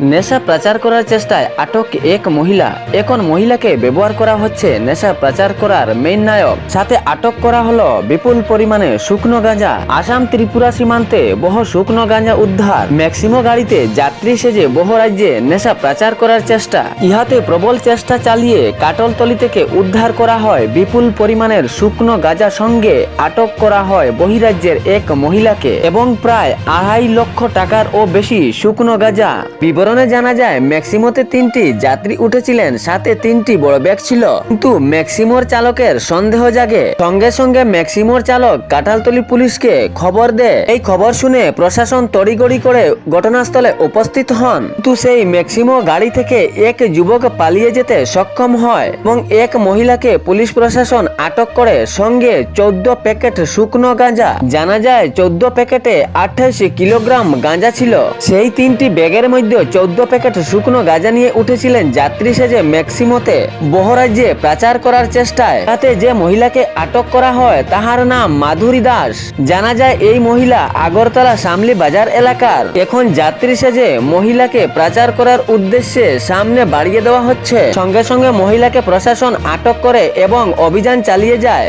নেশা প্রচার করার চেষ্টায় আটক এক মহিলা। এখন মহিলাকে ব্যবহার করা হচ্ছে নেশা প্রচার করার মেইন নায়ক। সাথে আটক করা হলো বিপুল পরিমাণে শুকনো গাঁজা। আসাম ত্রিপুরা সীমান্তে বহু শুকনো গাঁজা উদ্ধার। ম্যাক্সিমো গাড়িতে যাত্রী সেজে বহু রাজ্যে নেশা প্রচার করার চেষ্টা। ইহাতে প্রবল চেষ্টা চালিয়ে কাটলতলি থেকে উদ্ধার করা হয় বিপুল পরিমাণের শুকনো গাঁজা সঙ্গে আটক করা হয় বহিরাজ্যের এক মহিলাকে। এবং প্রায় আড়াই লক্ষ টাকার ও বেশি শুকনো গাঁজা। বিবরণে জানা যায়, ম্যাক্সিমোতে তিনটি যাত্রী উঠেছিলেন, সাথে তিনটি বড় ব্যাগ ছিল। কিন্তু ম্যাক্সিমোর চালকের সন্দেহ জাগে। সঙ্গে সঙ্গে ম্যাক্সিমোর চালক কাঁঠালতলি পুলিশকে খবর দেয়। এই খবর শুনে প্রশাসন তড়িগড়ি করে ঘটনাস্থলে উপস্থিত হন। কিন্তু সেই ম্যাক্সিমো গাড়ি থেকে এক যুবক পালিয়ে যেতে সক্ষম হয় এবং এক মহিলাকে পুলিশ প্রশাসন আটক করে। সঙ্গে চোদ্দ প্যাকেট শুকনো গাঁজা, জানা যায় চোদ্দ প্যাকেটে আঠাইশ কিলোগ্রাম গাঁজা ছিল। সেই তিনটি ব্যাগের মধ্যে চোদ্দ প্যাকেট শুকনো গাঁজা নিয়ে উঠেছিলেন যাত্রী সেজে ম্যাক্সিমোতে। বহরাজ্যে প্রচার করার চেষ্টায়, তাতে যে মহিলাকে আটক করা হয়, তাহার নাম মাধুরী দাস। জানা যায় এই মহিলা আগরতলা সামলি বাজার এলাকার। এখন যাত্রী সেজে মহিলাকে প্রচার করার উদ্দেশ্যে সামনে বাড়িয়ে দেওয়া হচ্ছে। সঙ্গে সঙ্গে মহিলাকে প্রশাসন আটক করে এবং অভিযান চালিয়ে যায়।